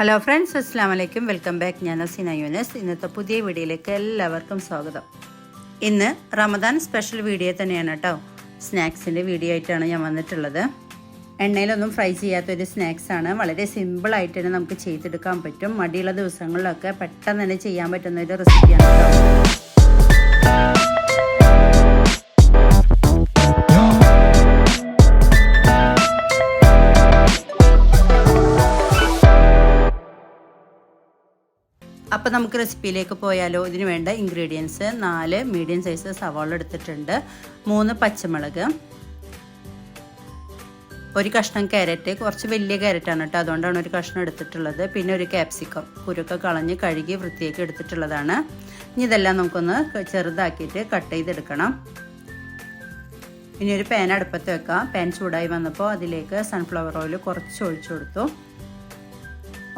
Hello friends അസ്സാം വലൈക്കും welcome back ഞാൻ അസീന യൂനസ്. ഇന്നത്തെ പുതിയ വീഡിയോയിലേക്ക് എല്ലാവർക്കും സ്വാഗതം. ഇന്ന് റമദാൻ സ്പെഷ്യൽ വീഡിയോ തന്നെയാണ് കേട്ടോ. സ്നാക്സിന്റെ വീഡിയോ ആയിട്ടാണ് ഞാൻ വന്നിട്ടുള്ളത്. എണ്ണയിലൊന്നും ഫ്രൈ ചെയ്യാത്തൊരു സ്നാക്സാണ് വളരെ സിമ്പിളായിട്ട് തന്നെ നമുക്ക് ചെയ്തെടുക്കാൻ പറ്റും. മടിയുള്ള ദിവസങ്ങളിലൊക്കെ പെട്ടെന്ന് തന്നെ ചെയ്യാൻ പറ്റുന്ന ഒരു റെസിപ്പിയാണ് കേട്ടോ. അപ്പോൾ നമുക്ക് റെസിപ്പിയിലേക്ക് പോയാലോ. ഇതിന് വേണ്ട ഇൻഗ്രീഡിയൻസ് നാല് മീഡിയം സൈസ് സവാള എടുത്തിട്ടുണ്ട്. മൂന്ന് പച്ചമുളക്. ഒരു കഷ്ണം ക്യാരറ്റ് കുറച്ച് വലിയ ക്യാരറ്റാണ് കേട്ടോ. അതുകൊണ്ടാണ് ഒരു കഷ്ണം എടുത്തിട്ടുള്ളത്. പിന്നെ ഒരു ക്യാപ്സിക്കം കുരുക്ക കളഞ്ഞ് കഴുകി വൃത്തിയാക്കി എടുത്തിട്ടുള്ളതാണ്. ഇനി ഇതെല്ലാം നമുക്കൊന്ന് ചെറുതാക്കിയിട്ട് കട്ട് ചെയ്തെടുക്കണം. ഇനി ഒരു പാൻ അടുപ്പത്ത് വെക്കാം. പാൻ ചൂടായി വന്നപ്പോൾ അതിലേക്ക് സൺഫ്ലവർ ഓയിൽ കുറച്ച് ഒഴിച്ചു കൊടുത്തു.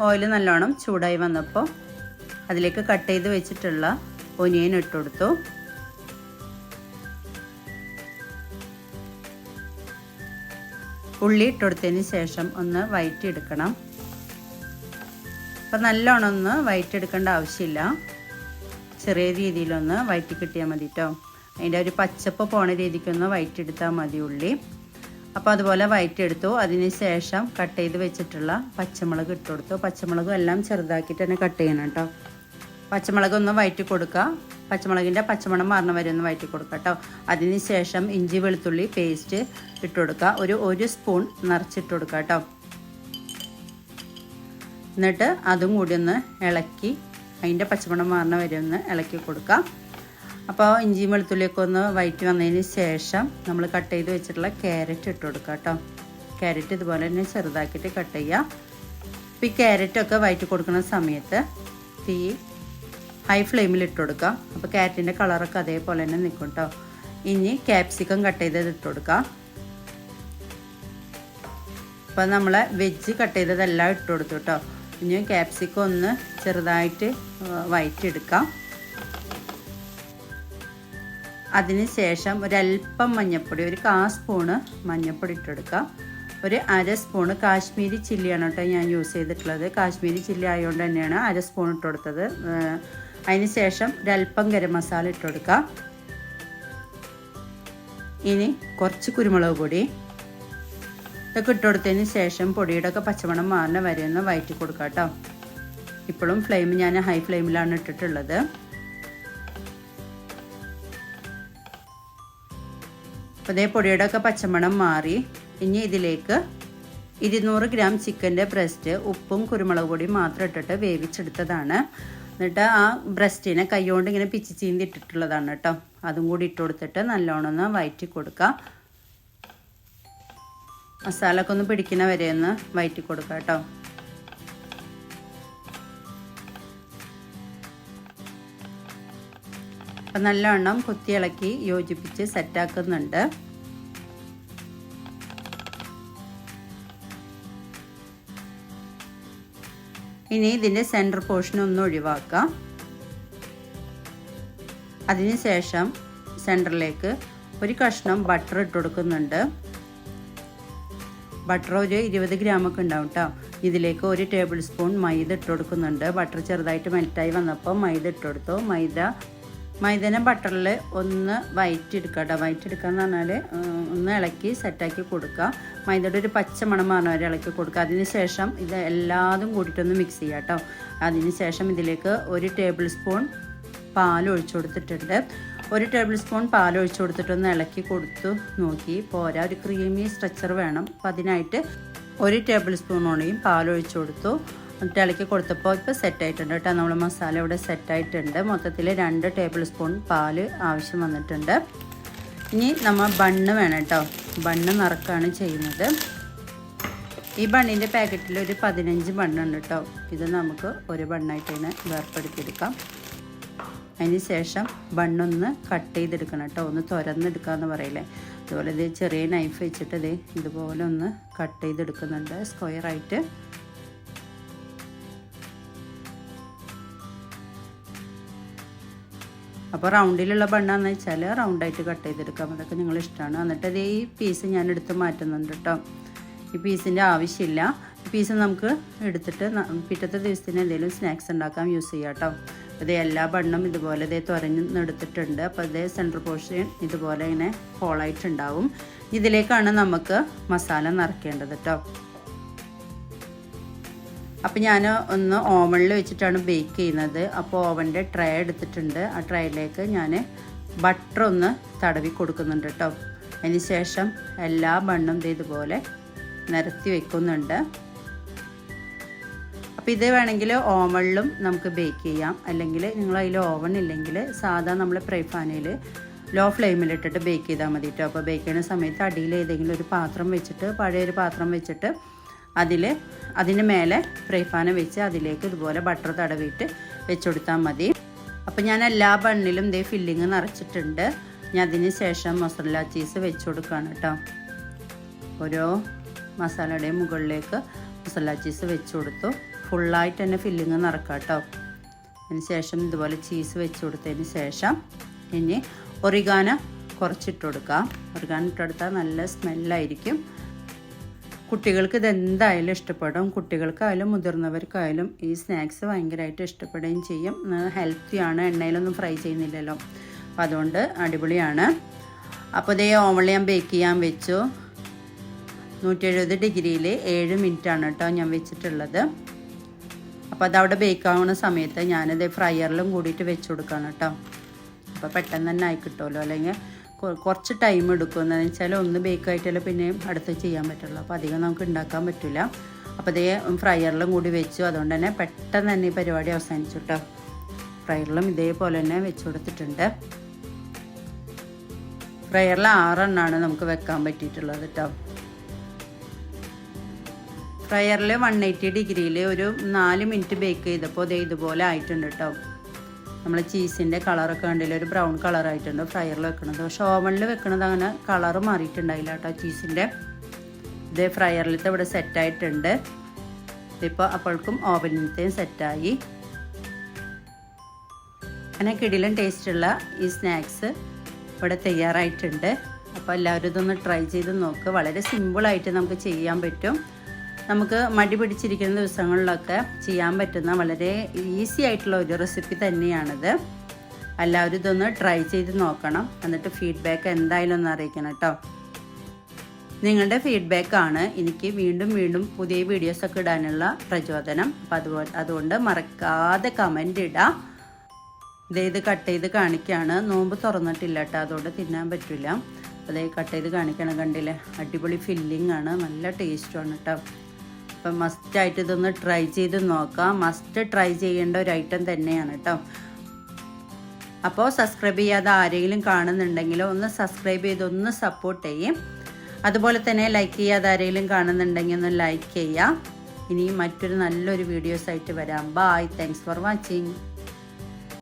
ഓയിൽ നല്ലോണം ചൂടായി വന്നപ്പോൾ അതിലേക്ക് കട്ട് ചെയ്ത് വെച്ചിട്ടുള്ള ഒനിയൻ ഇട്ട് കൊടുത്തു ഉള്ളി ഇട്ടുകൊടുത്തതിന് ശേഷം ഒന്ന് വയറ്റി എടുക്കണം അപ്പം നല്ലോണം ഒന്ന് വയറ്റി എടുക്കേണ്ട ആവശ്യമില്ല. ചെറിയ രീതിയിലൊന്ന് വയറ്റി കിട്ടിയാൽ മതി കേട്ടോ അതിന്റെ ഒരു പച്ചപ്പ് പോണ രീതിക്കൊന്ന് വയറ്റിയെടുത്താൽ മതി ഉള്ളി. അപ്പോൾ അതുപോലെ വയറ്റിയെടുത്തു. അതിന് ശേഷം കട്ട് ചെയ്ത് വെച്ചിട്ടുള്ള പച്ചമുളക് ഇട്ട് കൊടുത്തു പച്ചമുളകും എല്ലാം ചെറുതാക്കിയിട്ട് തന്നെ കട്ട് ചെയ്യണം കേട്ടോ പച്ചമുളക് ഒന്ന് വയറ്റി കൊടുക്കുക പച്ചമുളകിന്റെ പച്ചമണം മാറണ വരെ ഒന്ന് വയറ്റി കൊടുക്കുക കേട്ടോ അതിന് ശേഷം ഇഞ്ചി വെളുത്തുള്ളി പേസ്റ്റ് ഇട്ട് കൊടുക്കുക ഒരു ഒരു സ്പൂൺ നിറച്ചിട്ട് കൊടുക്കുക കേട്ടോ എന്നിട്ട് അതും കൂടി ഒന്ന് ഇളക്കി അതിന്റെ പച്ചമണം മാറണ വരെ ഒന്ന് ഇളക്കി കൊടുക്കുക അപ്പോൾ ഇഞ്ചിയും വെളുത്തുള്ളിയൊക്കെ ഒന്ന് വയറ്റി വന്നതിന് ശേഷം നമ്മൾ കട്ട് ചെയ്ത് വെച്ചിട്ടുള്ള ക്യാരറ്റ് ഇട്ട് കൊടുക്കുക കേട്ടോ ക്യാരറ്റ് ഇതുപോലെ തന്നെ ചെറുതാക്കിയിട്ട് കട്ട് ചെയ്യുക അപ്പോൾ ഈ ക്യാരറ്റൊക്കെ വയറ്റി കൊടുക്കുന്ന സമയത്ത് തീ ഹൈ ഫ്ലെയിമിൽ ഇട്ട് കൊടുക്കുക. അപ്പോൾ ക്യാരറ്റിന്റെ കളറൊക്കെ അതേപോലെ തന്നെ നിൽക്കും കേട്ടോ ഇനി ക്യാപ്സിക്കം കട്ട് ചെയ്തത് ഇട്ട് കൊടുക്കുക. അപ്പോൾ നമ്മൾ വെജ് കട്ട് ചെയ്തതെല്ലാം ഇട്ട് കൊടുത്തു കേട്ടോ ഇനി ക്യാപ്സിക്കം ഒന്ന് ചെറുതായിട്ട് വയറ്റിയെടുക്കാം അതിന് ശേഷം ഒരല്പം മഞ്ഞൾപ്പൊടി ഒരു കാ സ്പൂണ് മഞ്ഞൾപ്പൊടി ഇട്ടെടുക്കാം ഒരു അര സ്പൂണ് കാശ്മീരി ചില്ലിയാണ് കേട്ടോ ഞാൻ യൂസ് ചെയ്തിട്ടുള്ളത്. കാശ്മീരി ചില്ലി ആയതുകൊണ്ട് തന്നെയാണ് അര സ്പൂൺ ഇട്ട് കൊടുത്തത്. അതിന് ശേഷം ഒരല്പം ഗരം മസാല ഇട്ട് കൊടുക്കാം. ഇനി കുറച്ച് കുരുമുളക് പൊടി. ഇതൊക്കെ ഇട്ട് കൊടുത്തതിന് ശേഷം പൊടിയുടെ ഒക്കെ പച്ചമണം മാറിന് വരെ ഒന്ന് വയറ്റി കൊടുക്കാം കേട്ടോ. ഇപ്പോഴും ഫ്ലെയിം ഞാൻ ഹൈ ഫ്ലെയിമിലാണ് ഇട്ടിട്ടുള്ളത്. അപ്പോൾ അതേ പൊടിയുടെ ഒക്കെ പച്ചമണം മാറി. ഇനി ഇതിലേക്ക് ഇരുന്നൂറ് ഗ്രാം ചിക്കന്റെ ബ്രസ്റ്റ് ഉപ്പും കുരുമുളക് പൊടിയും മാത്രം ഇട്ടിട്ട് വേവിച്ചെടുത്തതാണ്. എന്നിട്ട് ആ ബ്രസ്റ്റിനെ കൈകൊണ്ട് ഇങ്ങനെ പിച്ചി ചീന്തി ഇട്ടിട്ടുള്ളതാണ് കേട്ടോ. അതും കൂടി ഇട്ട് കൊടുത്തിട്ട് നല്ലോണം ഒന്ന് വയറ്റി കൊടുക്കുക മസാല ഒക്കെ ഒന്ന് പിടിക്കുന്ന വരെ ഒന്ന് വയറ്റി കൊടുക്കുക കേട്ടോ. അപ്പം നല്ലവണ്ണം കുത്തിയിളക്കി യോജിപ്പിച്ച് സെറ്റാക്കുന്നുണ്ട് ഇനി ഇതിന്റെ സെന്റർ പോർഷൻ ഒന്ന് ഒഴിവാക്കാം അതിനുശേഷം സെന്ററിലേക്ക് ഒരു കഷ്ണം ബട്ടർ ഇട്ട് കൊടുക്കുന്നുണ്ട്. ബട്ടർ ഒരു ഇരുപത് ഗ്രാമൊക്കെ ഉണ്ടാവും കേട്ടോ ഇതിലേക്ക് ഒരു ടേബിൾ സ്പൂൺ മൈദ ഇട്ട് കൊടുക്കുന്നുണ്ട്. ബട്ടർ ചെറുതായിട്ട് മെൽറ്റായി വന്നപ്പോൾ മൈദ ഇട്ട് കൊടുത്തു. മൈദ മൈദനെ ബട്ടറിൽ ഒന്ന് വയറ്റെടുക്കുക കേട്ടോ വയറ്റെടുക്കുക എന്ന് പറഞ്ഞാൽ ഒന്ന് ഇളക്കി സെറ്റാക്കി കൊടുക്കുക മൈദയുടെ ഒരു പച്ച മണം പറഞ്ഞ വരെ ഇളക്കി കൊടുക്കുക അതിന് ശേഷം ഇത് എല്ലാതും കൂട്ടിയിട്ടൊന്ന് മിക്സ് ചെയ്യുക കേട്ടോ അതിന് ശേഷം ഇതിലേക്ക് ഒരു ടേബിൾ സ്പൂൺ പാൽ ഒഴിച്ചു കൊടുത്തിട്ടുണ്ട്. ഒരു ടേബിൾ സ്പൂൺ പാൽ ഒഴിച്ചു കൊടുത്തിട്ടൊന്ന് ഇളക്കി കൊടുത്തു നോക്കി. പോരാ ഒരു ക്രീമി സ്ട്രക്ചർ വേണം. അപ്പം അതിനായിട്ട് ഒരു ടേബിൾ സ്പൂണോടെയും പാൽ ഒഴിച്ചു കൊടുത്തു. എന്നിട്ട് ഇളക്കി കൊടുത്തപ്പോൾ ഇപ്പോൾ സെറ്റായിട്ടുണ്ട് കേട്ടോ. നമ്മൾ മസാല ഇവിടെ സെറ്റായിട്ടുണ്ട് മൊത്തത്തിൽ രണ്ട് ടേബിൾ സ്പൂൺ പാൽ ആവശ്യം വന്നിട്ടുണ്ട്. ഇനി നമ്മൾ ബണ്ണ് വേണം കേട്ടോ. ബണ്ണ് നിറക്കാണ് ചെയ്യുന്നത്. ഈ ബണ്ണിന്റെ പാക്കറ്റിൽ ഒരു പതിനഞ്ച് ബണ്ണുണ്ട് കേട്ടോ. ഇത് നമുക്ക് ഒരു ബണ്ണായിട്ട് തന്നെ വേർപ്പെടുത്തിയെടുക്കാം. അതിന് ശേഷം ബണ്ണൊന്ന് കട്ട് ചെയ്തെടുക്കണം കേട്ടോ. ഒന്ന് തുരന്നെടുക്കാമെന്ന് പറയില്ലേ. അതുപോലെ ഇത് ചെറിയ നൈഫ് വെച്ചിട്ട് ഇത് ഇതുപോലെ ഒന്ന് കട്ട് ചെയ്തെടുക്കുന്നുണ്ട്. സ്ക്വയറായിട്ട് അപ്പോൾ റൗണ്ടിലുള്ള ബണ്ണാന്ന് വെച്ചാൽ റൗണ്ടായിട്ട് കട്ട് ചെയ്തെടുക്കാം. അതൊക്കെ നിങ്ങൾ ഇഷ്ടമാണ് എന്നിട്ട് അത് ഈ പീസ് ഞാൻ എടുത്ത് മാറ്റുന്നുണ്ട് കേട്ടോ ഈ പീസിന്റെ ആവശ്യമില്ല. പീസ് നമുക്ക് എടുത്തിട്ട് പിറ്റത്തെ ദിവസത്തിന് എന്തെങ്കിലും സ്നാക്സ് ഉണ്ടാക്കാൻ യൂസ് ചെയ്യാം കേട്ടോ ഇത് എല്ലാ ബണ്ണും ഇതുപോലെ ഇതേ തുരഞ്ഞെടുത്തിട്ടുണ്ട് അപ്പോൾ ഇതേ സെന്റർ പോർഷൻ ഇതുപോലെ ഇങ്ങനെ ഹോളായിട്ടുണ്ടാവും ഇതിലേക്കാണ് നമുക്ക് മസാല നിറയ്ക്കേണ്ടത് കേട്ടോ അപ്പം ഞാൻ ഒന്ന് ഓവനിൽ വെച്ചിട്ടാണ് ബേക്ക് ചെയ്യുന്നത്. അപ്പോൾ ഓവന്റെ ട്രേ എടുത്തിട്ടുണ്ട്. ആ ട്രേയിലേക്ക് ഞാൻ ബട്ടർ ഒന്ന് തടവി കൊടുക്കുന്നുണ്ട് കേട്ടോ അതിന് ശേഷം എല്ലാ ബണ്ണും ഇതുപോലെ നിരത്തി വെക്കുന്നുണ്ട്. അപ്പോൾ ഇത് വേണമെങ്കിൽ ഓവണിലും നമുക്ക് ബേക്ക് ചെയ്യാം. അല്ലെങ്കിൽ നിങ്ങൾ അതിൽ ഓവൺ ഇല്ലെങ്കിൽ സാധാ നമ്മൾ ഫ്രൈ ഫാനിൽ ലോ ഫ്ലെയിമിലിട്ടിട്ട് ബേക്ക് ചെയ്താൽ മതി കേട്ടോ അപ്പോൾ ബേക്ക് ചെയ്യുന്ന സമയത്ത് അടിയിൽ ഏതെങ്കിലും ഒരു പാത്രം വെച്ചിട്ട് പഴയൊരു പാത്രം വെച്ചിട്ട് അതിൽ അതിന് മേലെ ഫ്രൈ ഫാന് വെച്ച് അതിലേക്ക് ഇതുപോലെ ബട്ടർ തടവിയിട്ട് വെച്ച് കൊടുത്താൽ മതി. അപ്പോൾ ഞാൻ എല്ലാ ബണ്ണിലും ഇതേ ഫില്ലിങ് നിറച്ചിട്ടുണ്ട്. ഞാൻ അതിന് ശേഷം മസാല ചീസ് വെച്ച് കൊടുക്കുകയാണ് കേട്ടോ ഓരോ മസാലയുടെയും മുകളിലേക്ക് മസാല ചീസ് വെച്ച് കൊടുത്തു ഫുള്ളായിട്ട് തന്നെ ഫില്ലിങ് നിറക്കാം കേട്ടോ അതിന് ശേഷം ഇതുപോലെ ചീസ് വെച്ച് കൊടുത്തതിന് ശേഷം ഇനി ഒറിഗാന കുറച്ചിട്ട് കൊടുക്കാം ഒറിഗാന ഇട്ടെടുത്താൽ നല്ല സ്മെല്ലായിരിക്കും കുട്ടികൾക്ക് ഇതെന്തായാലും ഇഷ്ടപ്പെടും. കുട്ടികൾക്കായാലും മുതിർന്നവർക്കായാലും ഈ സ്നാക്സ് ഭയങ്കരമായിട്ട് ഇഷ്ടപ്പെടുകയും ചെയ്യും. ഹെൽത്തിയാണ് എണ്ണയിലൊന്നും ഫ്രൈ ചെയ്യുന്നില്ലല്ലോ. അപ്പോൾ അതുകൊണ്ട് അടിപൊളിയാണ്. അപ്പോൾ ഇതേ ഓവണിൽ ഞാൻ ബേക്ക് ചെയ്യാൻ വെച്ചു. നൂറ്റി എഴുപത് ഡിഗ്രിയിൽ ഏഴ് ആണ് കേട്ടോ ഞാൻ വെച്ചിട്ടുള്ളത്. അപ്പോൾ അതവിടെ ബേക്ക് ആവുന്ന സമയത്ത് ഞാനിത് ഫ്രയറിലും കൂടിയിട്ട് വെച്ച് കൊടുക്കുകയാണ് കേട്ടോ. അപ്പോൾ പെട്ടെന്ന് തന്നെ ആയിക്കിട്ടുമല്ലോ അല്ലെങ്കിൽ കുറച്ച് ടൈം എടുക്കും. എന്താണെന്ന് വെച്ചാൽ ഒന്ന് ബേക്ക് ആയിട്ടല്ല പിന്നെ അടുത്ത് ചെയ്യാൻ പറ്റുള്ളൂ. അപ്പോൾ അധികം നമുക്ക് ഉണ്ടാക്കാൻ പറ്റില്ല അപ്പോൾ ഇതേ ഫ്രയറിലും കൂടി വെച്ചു. അതുകൊണ്ട് തന്നെ പെട്ടെന്ന് തന്നെ ഈ പരിപാടി അവസാനിച്ചു കേട്ടോ ഫ്രയറിലും ഇതേപോലെ തന്നെ വെച്ച് കൊടുത്തിട്ടുണ്ട്. ഫ്രയറിൽ ആറെണ്ണമാണ് നമുക്ക് വെക്കാൻ പറ്റിയിട്ടുള്ളത് കേട്ടോ ഫ്രയറിൽ വൺ എയ്റ്റി ഡിഗ്രിയിൽ ഒരു നാല് മിനിറ്റ് ബേക്ക് ചെയ്തപ്പോൾ അതേ ഇതുപോലെ ആയിട്ടുണ്ട് കേട്ടോ നമ്മൾ ചീസിന്റെ കളറൊക്കെ കണ്ടില്ല? ഒരു ബ്രൗൺ കളറായിട്ടുണ്ട് ഫ്രയറിൽ വെക്കണത്. പക്ഷേ ഓവനിൽ വെക്കണത് അങ്ങനെ കളറ് മാറിയിട്ടുണ്ടായില്ല കേട്ടോ ചീസിന്റെ ഇത് ഫ്രയറിലത്തെ ഇവിടെ സെറ്റായിട്ടുണ്ട് ഇപ്പോൾ അപ്പോഴേക്കും ഓവനിലത്തെയും സെറ്റായി അങ്ങനെ കിടിലും ടേസ്റ്റുള്ള ഈ സ്നാക്സ് ഇവിടെ തയ്യാറായിട്ടുണ്ട്. അപ്പോൾ എല്ലാവരും ഇതൊന്ന് ട്രൈ ചെയ്ത് നോക്ക്. വളരെ സിമ്പിളായിട്ട് നമുക്ക് ചെയ്യാൻ പറ്റും. നമുക്ക് മടി പിടിച്ചിരിക്കുന്ന ദിവസങ്ങളിലൊക്കെ ചെയ്യാൻ പറ്റുന്ന വളരെ ഈസി ആയിട്ടുള്ള ഒരു റെസിപ്പി തന്നെയാണിത്. എല്ലാവരും ഇതൊന്ന് ട്രൈ ചെയ്ത് നോക്കണം. എന്നിട്ട് ഫീഡ്ബാക്ക് എന്തായാലും ഒന്ന് അറിയിക്കണം കേട്ടോ. നിങ്ങളുടെ ഫീഡ്ബാക്കാണ് എനിക്ക് വീണ്ടും വീണ്ടും പുതിയ വീഡിയോസൊക്കെ ഇടാനുള്ള പ്രചോദനം. അപ്പം അതുപോലെ അതുകൊണ്ട് മറക്കാതെ കമന്റ് ഇടാം. ഇതേ കട്ട് ചെയ്ത് കാണിക്കുകയാണ് നോമ്പ് തുറന്നിട്ടില്ല കേട്ടോ. അതുകൊണ്ട് തിന്നാൻ പറ്റില്ല അതേ കട്ട് ചെയ്ത് കാണിക്കണം കണ്ടില്ലേ? അടിപൊളി ഫില്ലിംഗ് ആണ്. നല്ല ടേസ്റ്റുമാണ് കേട്ടോ. അപ്പം മസ്റ്റായിട്ട് ഇതൊന്ന് ട്രൈ ചെയ്ത് നോക്കാം. മസ്റ്റ് ട്രൈ ചെയ്യേണ്ട ഒരു ഐറ്റം തന്നെയാണ് കേട്ടോ. അപ്പോൾ സബ്സ്ക്രൈബ് ചെയ്യാതെ ആരെങ്കിലും കാണുന്നുണ്ടെങ്കിലോ ഒന്ന് സബ്സ്ക്രൈബ് ചെയ്ത് ഒന്ന് സപ്പോർട്ട് ചെയ്യും. അതുപോലെ തന്നെ ലൈക്ക് ചെയ്യാതെ ആരെങ്കിലും കാണുന്നുണ്ടെങ്കിൽ ഒന്ന് ലൈക്ക് ചെയ്യാം. ഇനിയും മറ്റൊരു നല്ലൊരു വീഡിയോസ് ആയിട്ട് വരാം. Bye thanks for watching